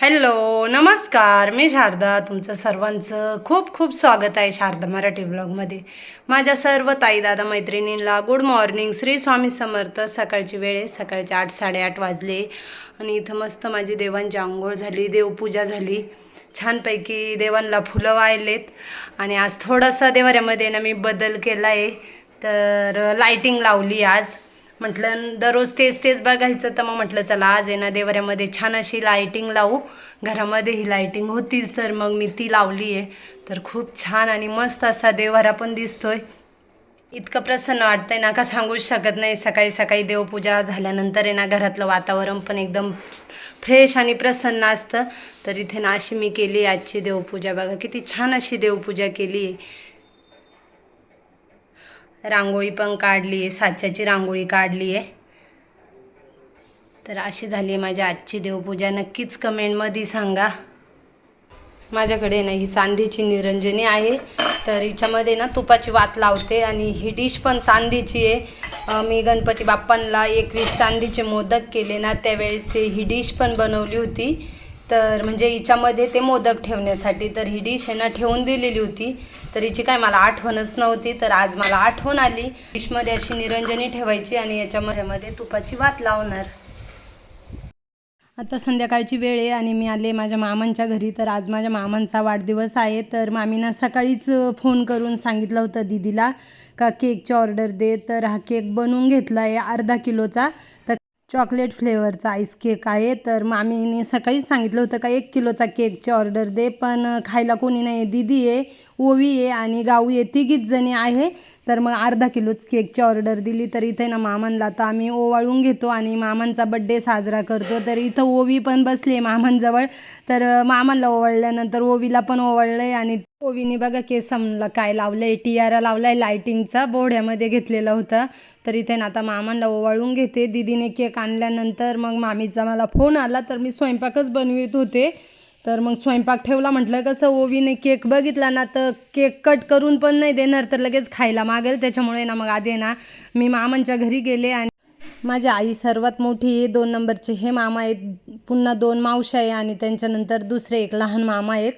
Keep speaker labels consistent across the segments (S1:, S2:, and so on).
S1: Hello नमस्कार. मी शारदा तुमचं सर्वांचं खूप खूप स्वागत आहे शारदा मराठी ब्लॉगमध्ये माझ्या सर्व ताई दादा मैत्रिणींना गुड मॉर्निंग श्री स्वामी समर्थ. सकाळची वेळ सकाळचे आठ साडेआठ वाजले. आणि इथं मस्त माझी देवांची आंघोळ झाली देवपूजा झाली. छानपैकी देवांना फुलं वाहिलेत. आणि आज थोडासा देवाऱ्यामध्ये ना मी बदल केला आहे तर लाईटिंग लावली आज. म्हटलं दररोज तेच तेच बघायचं. तर मग म्हटलं चला आज आहे ना देवऱ्यामध्ये छान अशी लाईटिंग लावू. घरामध्ये ही लाईटिंग होतीच तर मग मी ती लावली आहे. तर खूप छान आणि मस्त असा देवारा पण दिसतोय. इतकं प्रसन्न वाटतंय ना का सांगूच शकत नाही. सकाळी सकाळी देवपूजा झाल्यानंतर आहे ना घरातलं वातावरण पण एकदम फ्रेश आणि प्रसन्न असतं. तर इथे ना अशी मी केली आहे आजची देवपूजा. बघा किती छान अशी देवपूजा केली आहे. रांगोळी पण काढली आहे साच्याची रांगोळी काढली आहे. तर अशी झाली आहे माझी आजची देवपूजा. नक्कीच कमेंटमध्ये सांगा. माझ्याकडे ना ही चांदीची निरंजनी आहे. तर हिच्यामध्ये ना तुपाची वात लावते आणि ही डिश पण चांदीची आहे. मी गणपती बाप्पांना एकवीस चांदीचे मोदक केले ना त्यावेळेस ही डिश पण बनवली होती. तर म्हणजे हिच्यामध्ये ते मोदक ठेवण्यासाठी तर ही डिश आहे ना ठेवून दिलेली होती. तर हिची काय मला आठवणच नव्हती तर आज मला आठवण आली. डिशमध्ये अशी निरंजनी ठेवायची आणि याच्यामध्ये तुपाची वात लावणार. आता संध्याकाळची वेळ आहे आणि मी आले माझ्या मामांच्या घरी. तर आज माझ्या मामांचा वाढदिवस आहे. तर मामीनं सकाळीच फोन करून सांगितलं होतं दीदीला का केकची ऑर्डर दे. तर हा केक बनवून घेतला आहे अर्धा किलोचा. चॉकलेट फ्लेवरचा आईस केक आहे. तर मामीने सकाळीच सांगितलं होतं का एक किलोचा केकची ऑर्डर दे पण खायला कोणी नाही दीदी आहे ओवी आहे आणि गाऊ आहे तिघीच जणी आहे. तर मग अर्धा किलोच केकची ऑर्डर दिली तर इथे ना मामांना आता आम्ही ओवाळून घेतो आणि मामांचा बड्डे साजरा करतो. तर इथं ओवी पण बसली आहे मामांजवळ. तर अं, ओवळल्यानंतर ओवाळल्यानंतर ओवीला पण ओवाळलं आहे आणि ओवीने बघा केसमला काय लावलं आहे टियारा लावला आहे लायटिंगचा बोहड्यामध्ये घेतलेला होता. तर इथे ना आता मामांना ओवाळून घेते. दिदीने केक आणल्यानंतर मग मामीचा मला फोन आला तर मी स्वयंपाकच बनवित होते. तर मग स्वयंपाक ठेवला म्हटलं कसं ओवीने केक बघितला ना तर केक कट करून पण नाही देणार तर लगेच खायला मागेल. त्याच्यामुळे ना मग आधी ना मी मामांच्या घरी गेले आणि माझी आई सर्वात मोठी आहे दोन नंबरचे हे मामा आहेत पुन्हा दोन मावशा आहे आणि त्यांच्यानंतर दुसरे एक लहान मामा आहेत.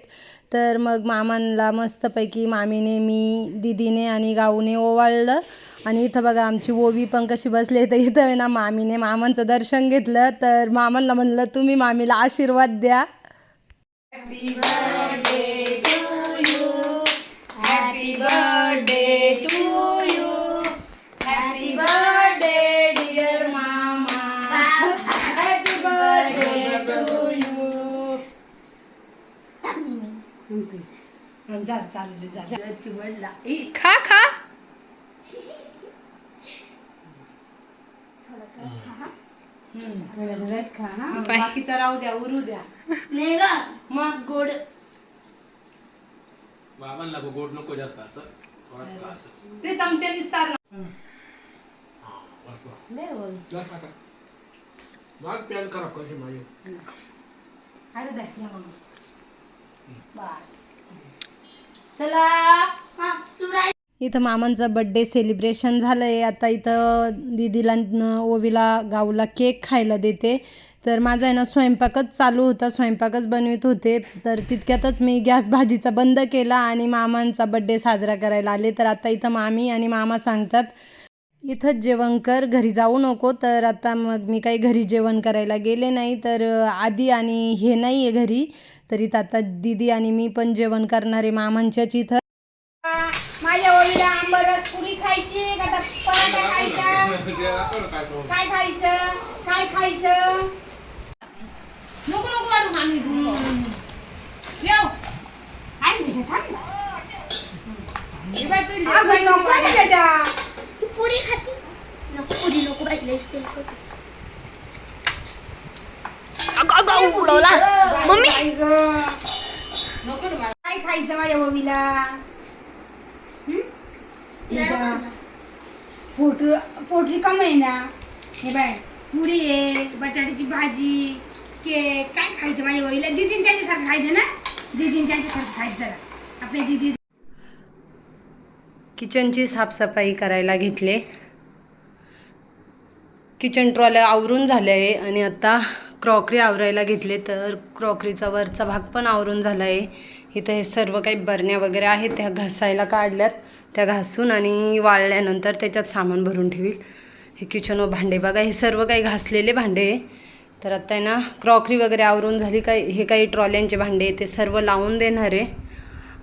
S1: तर मग मामांना मस्तपैकी मामीने मी दिदीने आणि गाऊने ओवाळलं. आणि इथं बघा आमची ओवी पण कशी बसली तर इथं आहे ना मामीने मामांचं दर्शन घेतलं. तर मामांना म्हणलं तुम्ही मामीला आशीर्वाद द्या. Happy birthday to you happy birthday dear मामा हॅपी बर्थडे टू यू जा चालू दे जा जा. चिवडला खा खा. खा हा. बाकीचं राहू द्या उरू द्या.
S2: नाही ग.
S1: मग
S2: गोड.
S3: बाबांना गो- गोड नको जास्त असं. थोडाच का असं?
S1: ते
S3: जास्त खराब करशील माझी.
S1: अरे द्या या मग. बस. चला.
S2: हा तू राय
S1: इथं मामांचा बड्डे सेलिब्रेशन झालं आहे आता इथं दीदीला ओवीला गाऊला केक खायला देते. तर माझा आहे ना स्वयंपाकच चालू होता. स्वयंपाकच बनवित होते. तर तितक्यातच मी गॅस भाजीचा बंद केला आणि मामांचा बड्डे साजरा करायला आले. तर आता इथं मामी आणि मामा सांगतात इथंच जेवण कर घरी जाऊ नको. तर आता मग मी काही घरी जेवण करायला गेले नाही. तर आधी आदी आणि हे नाही आहे घरी. तर इथं आता दीदी आणि मी पण जेवण करणारे मामांच्याच इथं
S2: माझ्या ओळीला आंबरस पुरी खायची का आता पराठा खायचा
S3: जे दाखव ना काय तो.
S2: काय खायचं काय खायचं नको नको वाढू आम्ही येऊ आई बेटा थांब अगं, नको ना बेटा तू पुरी खाती नको पुरी नको बाई तेल मम्मी नको ना मला. काय खायचं माझ्या मम्मीला पोट पोटरी का आहे ना. हे बाय पुरी आहे बटाट्याची भाजी केक काय खायचं माझ्या हो? वडीला दिदीन त्यांच्यासारखं खायचं ना? दिदीन त्यांच्यासारखं खायचं जरा. आपल्या दिदी
S1: किचनची साफसफाई करायला घेतले. किचन ट्रॉल्या आवरून झाले आहे आणि आता क्रॉकरी आवरायला घेतले तर क्रॉकरीचा वरचा भाग पण आवरून झाला आहे इथं हे सर्व काही बरण्या वगैरे आहेत त्या घासायला काढल्यात. त्या घासून आणि वाळल्यानंतर त्याच्यात सामान भरून ठेवील. हे किचन व भांडे बघा हे सर्व काही घासलेले भांडे आहे. तर आत्ता आहे ना क्रॉकरी वगैरे आवरून झाली काय हे काही ट्रॉल्यांचे भांडे ते सर्व लावून देणार आहे.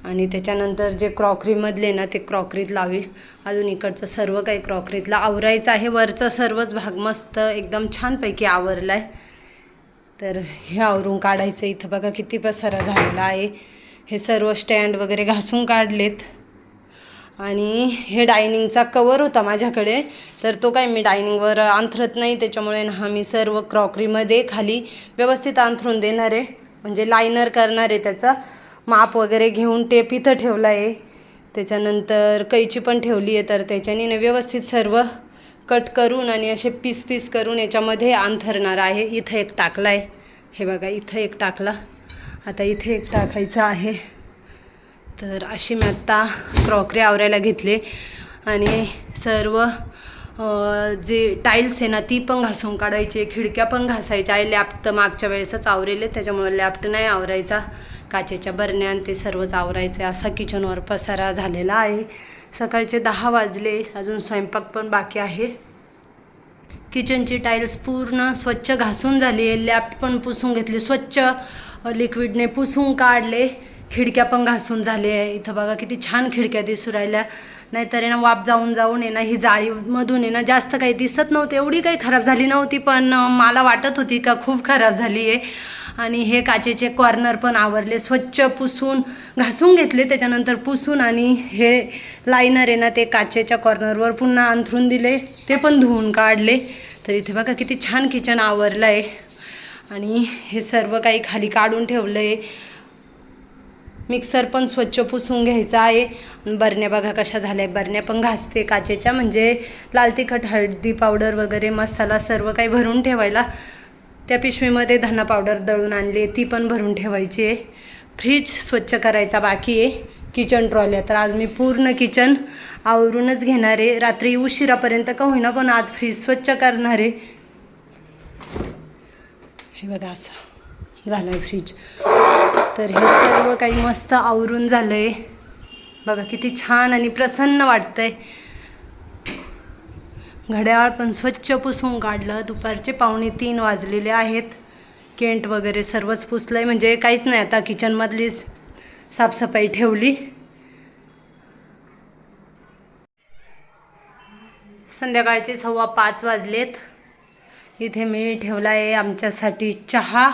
S1: आणि त्याच्यानंतर जे क्रॉकरीमधले ना ते क्रॉकरीत लावेल. अजून इकडचं सर्व काही क्रॉकरीतला आवरायचं आहे. वरचा सर्वच भाग मस्त एकदम छानपैकी आवरला आहे तर हे आवरून काढायचं. इथं बघा किती पसारा झालेला आहे. हे सर्व स्टँड वगैरे घासून काढलेत. आणि हे डायनिंगचा कवर होता माझ्याकडे तर तो काय मी डायनिंगवर अंथरत नाही त्याच्यामुळे ना हा मी सर्व क्रॉकरीमध्ये खाली व्यवस्थित अंथरून देणार आहे. म्हणजे लायनर करणार आहे त्याचा. माप वगैरे घेऊन टेप इथं ठेवला आहे. त्याच्यानंतर कैची पण ठेवली आहे तर त्याच्याने ना व्यवस्थित सर्व कट करून आणि असे पीस पीस करून याच्यामध्ये अंथरणार आहे. इथं एक टाकला आहे. हे बघा इथं एक टाकला. आता इथे एक टाकायचं आहे. तर अशी मी आत्ता क्रॉकरी आवरायला घेतले. आणि सर्व जे टाईल्स आहे ना ती पण घासून काढायची. खिडक्या पण घासायच्या. आहे लॅफ्ट तर मागच्या वेळेसच आवरेले त्याच्यामुळे लॅफ्ट नाही आवरायचा. काचेच्या बरण्या ते सर्वच आवरायचे. असा किचनवर पसारा झालेला आहे. सकाळचे दहा वाजले. अजून स्वयंपाक पण बाकी आहे. किचनची टाईल्स पूर्ण स्वच्छ घासून झाली आहे. लॅफ्ट पण पुसून घेतली. स्वच्छ लिक्विडने पुसून काढले. खिडक्या पण घासून झाले. आहे इथं बघा किती छान खिडक्या दिसू राहिल्या. नाहीतर आहे ना वाप जाऊन जाऊन आहे ना ही जाळीमधून आहे ना जास्त काही दिसत नव्हतं. एवढी काही खराब झाली नव्हती पण मला वाटत होती का खूप खराब झाली आहे. आणि हे काचेचे कॉर्नर पण आवरले. स्वच्छ पुसून घासून घेतले त्याच्यानंतर पुसून आणि हे लायनर आहे ना ते काचेच्या कॉर्नरवर पुन्हा अंथरून दिले. ते पण धुवून काढले. तर इथे बघा किती छान किचन आवरलं आहे आणि हे सर्व काही खाली काढून ठेवलं आहे मिक्सर पण स्वच्छ पुसून घ्यायचा आहे. बरण्या बघा कशा झाल्या बरण्या पण घासते काचेच्या. म्हणजे लाल तिखट हळदी पावडर वगैरे मसाला सर्व काही भरून ठेवायला त्या पिशवीमध्ये धना पावडर दळून आणली ती पण भरून ठेवायची आहे. फ्रीज स्वच्छ करायचा बाकी आहे. किचन ट्रॉल्या. तर आज मी पूर्ण किचन आवरूनच घेणार आहे. रात्री उशिरापर्यंत का होईना पण आज फ्रीज स्वच्छ करणार आहे. हे बघा असं झालं आहे फ्रीज. तर हे सर्व काही मस्त आवरून झालं आहे बघा किती छान आणि प्रसन्न वाटतंय. घड्याळ पण स्वच्छ पुसून काढलं. दुपारचे पावणे तीन वाजलेले आहेत. केंट वगैरे सर्वच पुसलं आहे म्हणजे काहीच नाही आता किचनमधली साफसफाई ठेवली. संध्याकाळचे सव्वा पाच वाजलेत. इथे मी ठेवला आहे आमच्यासाठी चहा.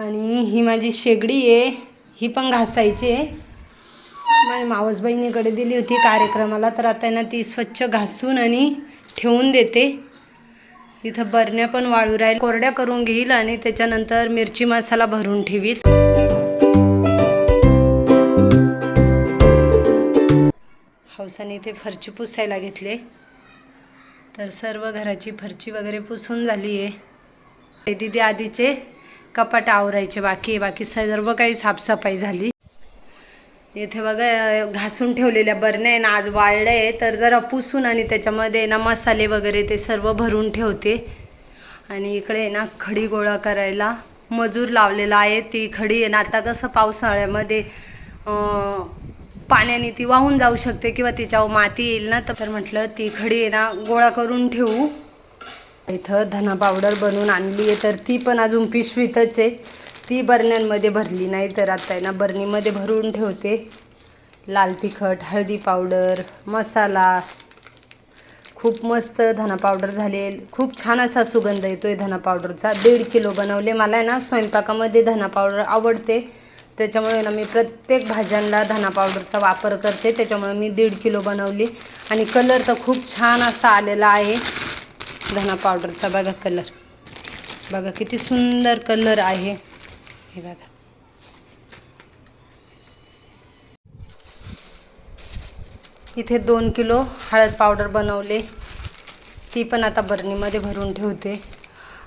S1: आणि ही माझी शेगडी आहे ही पण घासायची आहे. माझ्या मावस बहिणीकडे दिली होती कार्यक्रमाला तर आता आहे ना ती स्वच्छ घासून आणि ठेवून देते. इथं बरण्या पण वाळू राहील कोरड्या करून घेईल आणि त्याच्यानंतर मिरची मसाला भरून ठेवील. पावसाने इथे फरची पुसायला घेतले तर सर्व घराची फरची वगैरे पुसून झाली आहे. दिदी आधीचे कपाट आवरायचे बाकी बाकी सर्व काही साफसफाई झाली. इथे बघा घासून ठेवलेल्या बरण्या आहे ना आज वाळलं आहे तर जरा पुसून आणि त्याच्यामध्ये ना मसाले वगैरे ते सर्व भरून ठेवते. आणि इकडे आहे ना खडी गोळा करायला मजूर लावलेला आहे. ती खडी आहे ना आता कसं पावसाळ्यामध्ये पाण्याने ती वाहून जाऊ शकते किंवा तिच्यावर माती येईल ना तर म्हटलं ती खडी आहे ना गोळा करून ठेवू. इथं धना पावडर बनवून आणली आहे तर ती पण अजून पिशवीतच आहे. ती बरण्यांमध्ये भरली नाही तर आता आहे ना बरणीमध्ये भरून ठेवते. लाल तिखट हळदी पावडर मसाला. खूप मस्त धना पावडर झाले. खूप छान असा सुगंध येतो आहे धना पावडरचा. दीड किलो बनवले. मला आहे ना स्वयंपाकामध्ये धना पावडर आवडते. त्याच्यामुळे ना मी प्रत्येक भाज्यांना धना पावडरचा वापर करते. त्याच्यामुळे मी दीड किलो बनवली. आणि कलर तर खूप छान असा आलेला आहे. धना पावडरचा बघा कलर. बघा किती सुंदर कलर आहे. हे बघा. इथे दोन किलो हळद पावडर बनवले. ती पण आता बरणीमध्ये भरून ठेवते.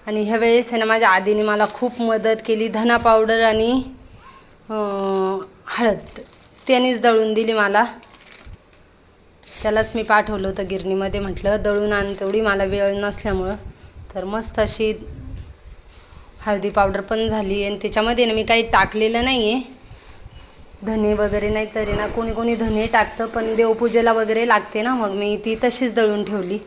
S1: आणि ह्या वेळेस आहे ना माझ्या आदीने मला खूप मदत केली धना पावडर आणि हळद. त्यानेच दळून दिली मला. त्यालाच मी पाठवलं होतं गिरणीमध्ये. म्हटलं दळून आण तेवढी मला वेळ नसल्यामुळं. तर मस्त अशी हळदी पावडर पण झाली. आणि त्याच्यामध्ये ना मी काही टाकलेलं नाही आहे धने वगैरे नाही तरी ना कोणी कोणी धने टाकतं पण देवपूजेला वगैरे लागते ना. मग मी ती तशीच दळून ठेवली.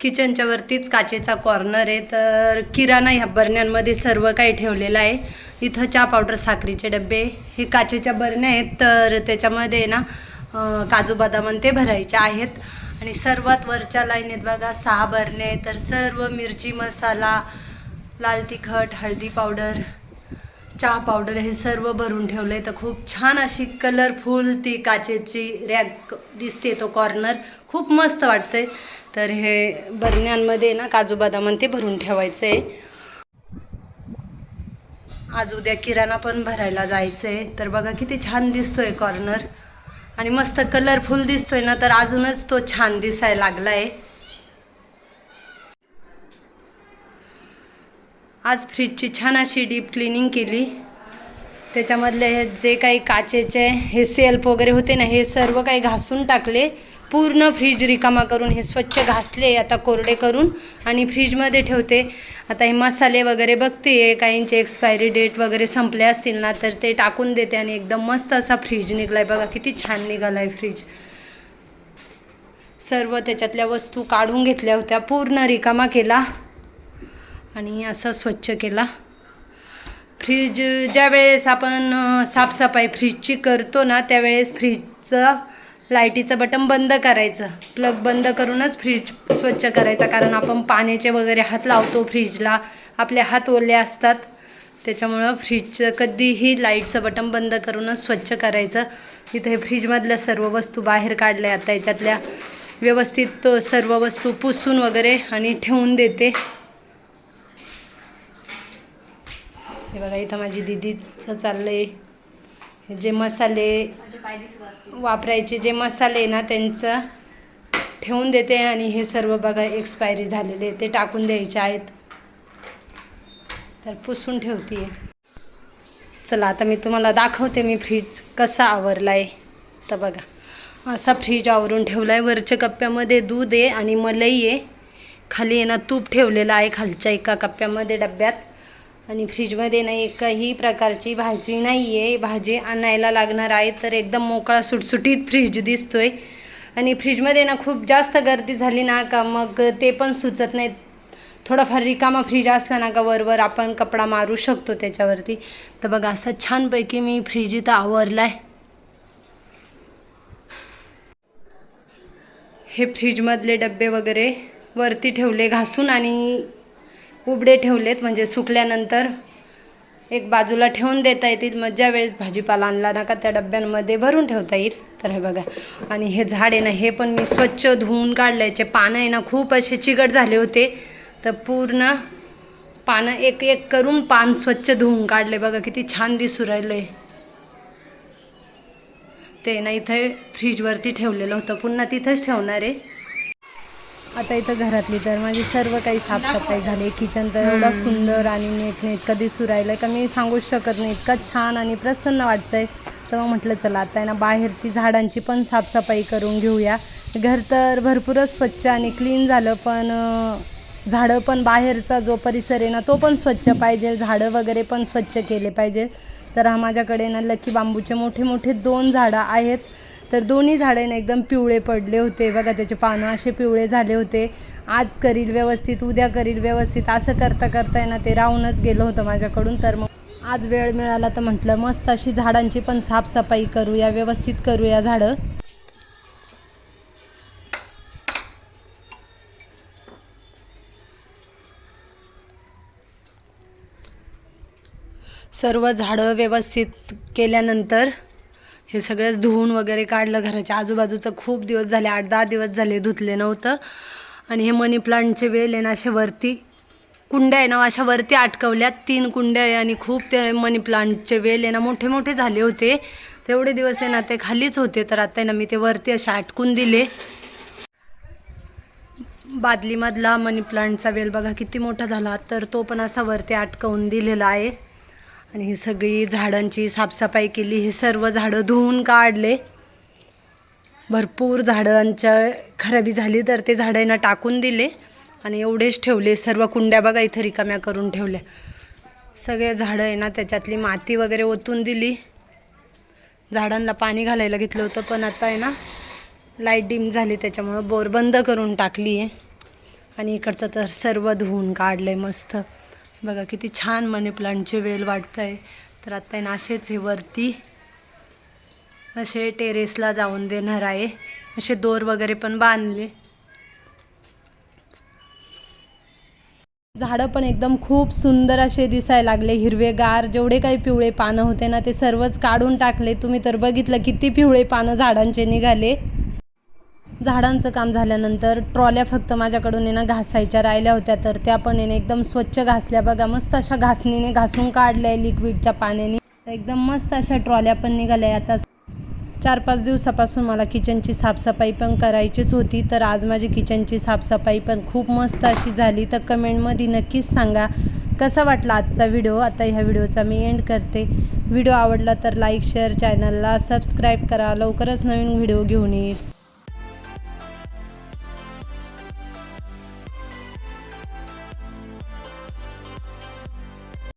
S1: किचनच्या वरतीच काचेचा कॉर्नर आहे. तर किराणा ह्या बरण्यांमध्ये सर्व काही ठेवलेलं आहे. इथं चहा पावडर साखरीचे डबे हे काचेच्या बरण्या आहेत तर त्याच्यामध्ये ना काजू बदाम आणि ते भरायचे आहेत. आणि सर्वात वरच्या लाईनीत बघा सहा बरणे आहेत. तर सर्व मिरची मसाला लाल तिखट हळदी पावडर चहा पावडर हे सर्व भरून ठेवलं आहे तर खूप छान अशी कलरफुल ती काचेची रॅक दिसते तो कॉर्नर खूप मस्त वाटतंय. तर हे बरण्यांमध्ये ना काजू बदाम आणि ते भरून ठेवायचं आहे आज उद्या किराणा पण भरायला जायचं आहे तर बघा किती छान दिसतोय कॉर्नर आणि मस्त कलरफुल दिसतोय ना तर अजूनच तो छान दिसायला लागला आहे आज फ्रीजची छान अशी डीप क्लिनिंग केली. त्याच्यामधले हे जे काही काचेचे हे सेल्फ वगैरे होते ना हे सर्व काही घासून टाकले. पूर्ण फ्रीज रिकामा करून हे स्वच्छ घासले आता कोरडे करून. आणि फ्रीजमध्ये ठेवते. आता हे मसाले वगैरे बघते काहींचे एक्सपायरी डेट वगैरे संपले असतील ना तर ते टाकून देते आणि एकदम मस्त असा फ्रीज निघलाय. बघा किती छान निघाला आहे फ्रीज सर्व त्याच्यातल्या वस्तू काढून घेतल्या होत्या पूर्ण रिकामा केला. आणि असं स्वच्छ केला. फ्रीज ज्या वेळेस आपण साफसफाई फ्रीजची करतो ना त्यावेळेस फ्रीजचं लाईटीचं बटन बंद करायचं. प्लग बंद करूनच फ्रीज स्वच्छ करायचा कारण आपण पाण्याचे वगैरे हात लावतो फ्रीजला. आपले हात ओले असतात. त्याच्यामुळं फ्रीजचं कधीही लाईटचं बटन बंद करूनच स्वच्छ करायचं. इथे फ्रीजमधल्या सर्व वस्तू बाहेर काढल्या आता याच्यातल्या व्यवस्थित सर्व वस्तू पुसून वगैरे आणि ठेवून देते. हे बघा इथं माझी दिदीचं चाललं आहे जे मसाले वापरायचे जे मसाले ना त्यांचं ठेवून देते आणि हे सर्व बघा एक्सपायरी झालेले ते टाकून द्यायचे आहेत. तर पुसून ठेवते. चला आता मी तुम्हाला दाखवते मी फ्रीज कसा आवरला आहे तर बघा असा फ्रीज आवरून ठेवला आहे वरच्या कप्प्यामध्ये दूध आहे आणि मलई आहे. खाली आहे ना तूप ठेवलेलं आहे खालच्या एका कप्प्यामध्ये डब्यात. आणि फ्रीजमध्ये ना एकही प्रकारची भाजी नाही आहे भाजी आणायला लागणार आहे तर एकदम मोकळा सुटसुटीत फ्रीज दिसतोय. आणि फ्रीजमध्ये ना खूप जास्त गर्दी झाली ना का मग ते पण सुचत नाही थोडाफार रिकामा फ्रीज असला ना का वरवर आपण कपडा मारू शकतो त्याच्यावरती. तर बघा असं छानपैकी मी फ्रीज इथं आवरला आहे हे फ्रीजमधले डबे वगैरे वरती ठेवले घासून आणि उबडे ठेवलेत म्हणजे सुकल्यानंतर एक बाजूला ठेवून देता येतील. मग ज्या वेळेस भाजीपाला आणला ना का त्या डब्यांमध्ये भरून ठेवता येईल. तर हे बघा. आणि हे झाड आहे ना हे पण मी स्वच्छ धुवून काढल्याचे पानं आहे ना खूप असे चिकट झाले होते. तर पूर्ण पानं एक एक करून पान स्वच्छ धुवून काढले बघा किती छान दिसू आहे ते ना इथे फ्रीजवरती ठेवलेलं होतं. पुन्हा तिथंच ठेवणार आहे. आता इथं घरातली तर माझी सर्व काही साफसफाई झाली. किचन तर एवढं सुंदर आणि नीटनेटकं दिसू राहिलं का मी सांगूच शकत नाही. इतकं छान आणि प्रसन्न वाटतंय. तर मग म्हटलं चला आता आहे ना बाहेरची झाडांची पण साफसफाई करून घेऊया. घर तर भरपूरच स्वच्छ आणि क्लीन झालं पण झाडं पण बाहेरचा जो परिसर आहे ना तो पण स्वच्छ पाहिजे. झाडं वगैरे पण स्वच्छ केले पाहिजे. तर हा माझ्याकडे ना लकी बांबूचे मोठे मोठे दोन झाडं आहेत. तर दोन्ही झाडं ना एकदम पिवळे पडले होते. बघा त्याचे पानं असे पिवळे झाले होते. आज करील व्यवस्थित उद्या करील व्यवस्थित असं करता करता आहे ना ते राहूनच गेलं होतं माझ्याकडून. तर मग आज वेळ मिळाला तर म्हटलं मस्त अशी झाडांची पण साफसफाई करूया व्यवस्थित करूया झाडं. सर्व झाडं व्यवस्थित केल्यानंतर हे सगळंच धुवून वगैरे काढलं घराच्या आजूबाजूचं. खूप दिवस झाले आठ दहा दिवस झाले धुतले नव्हतं. आणि हे मनी प्लांटचे वेल आहे ना अशा वरती कुंड्या आहे ना अशा वरती अटकवल्यात तीन कुंड्या आहे आणि खूप ते मनी प्लांटचे वेल आहे ना मोठे मोठे झाले होते. तेवढे दिवस आहे ना ते खालीच होते. तर आता आहे ना मी ते वरती असे अटकून दिले. बादलीमधला मनी प्लांटचा वेल बघा किती मोठा झाला. तर तो पण असा वरती अटकवून दिलेला आहे. आणि ही सगळी झाडांची साफसफाई केली. ही सर्व झाडं धुवून काढले. भरपूर झाडांच्या खराबी झाली तर ते झाडांना टाकून दिले आणि एवढेच ठेवले. सर्व कुंड्या बघा इथं रिकाम्या करून ठेवल्या. सगळे झाडं आहे ना त्याच्यातली माती वगैरे ओतून दिली. झाडांना पाणी घालायला घेतलं होतं पण आता आहे ना लाइट डिम झाली त्याच्यामुळं बोर बंद करून टाकली आहे आणि इकडचं तर सर्व धुवून काढलं आहे मस्त. बघा किती छान मनी प्लांटचे वेल वाटत आहे तर आता आहे असेच हे वरती. असे टेरेसला जाऊन देणार आहे. असे दोर वगैरे पण बांधले. झाडं पण एकदम खूप सुंदर असे दिसायला लागले. हिरवेगार जेवढे काही पिवळे पानं होते ना ते सर्वच काढून टाकले. तुम्ही तर बघितलं किती पिवळे पानं झाडांचे निघाले. झाडांचं काम झाल्यानंतर ट्रॉल्या फक्त माझ्याकडून आहे ना घासायच्या राहिल्या होत्या तर त्या पण येणे एकदम स्वच्छ घासल्या. बघा मस्त अशा घासणीने घासून काढल्या लिक्विडच्या पाण्याने. तर एकदम मस्त अशा ट्रॉल्या पण निघाल्या. आता चार पाच दिवसापासून मला किचनची साफसफाई पण करायचीच होती तर आज माझी किचनची साफसफाई पण खूप मस्त अशी झाली. तर कमेंटमध्ये नक्कीच सांगा कसा वाटला आजचा व्हिडिओ आता ह्या व्हिडिओचा मी एंड करते. व्हिडिओ आवडला तर लाईक शेअर चॅनलला सबस्क्राईब करा. लवकरच नवीन व्हिडिओ घेऊन येईल.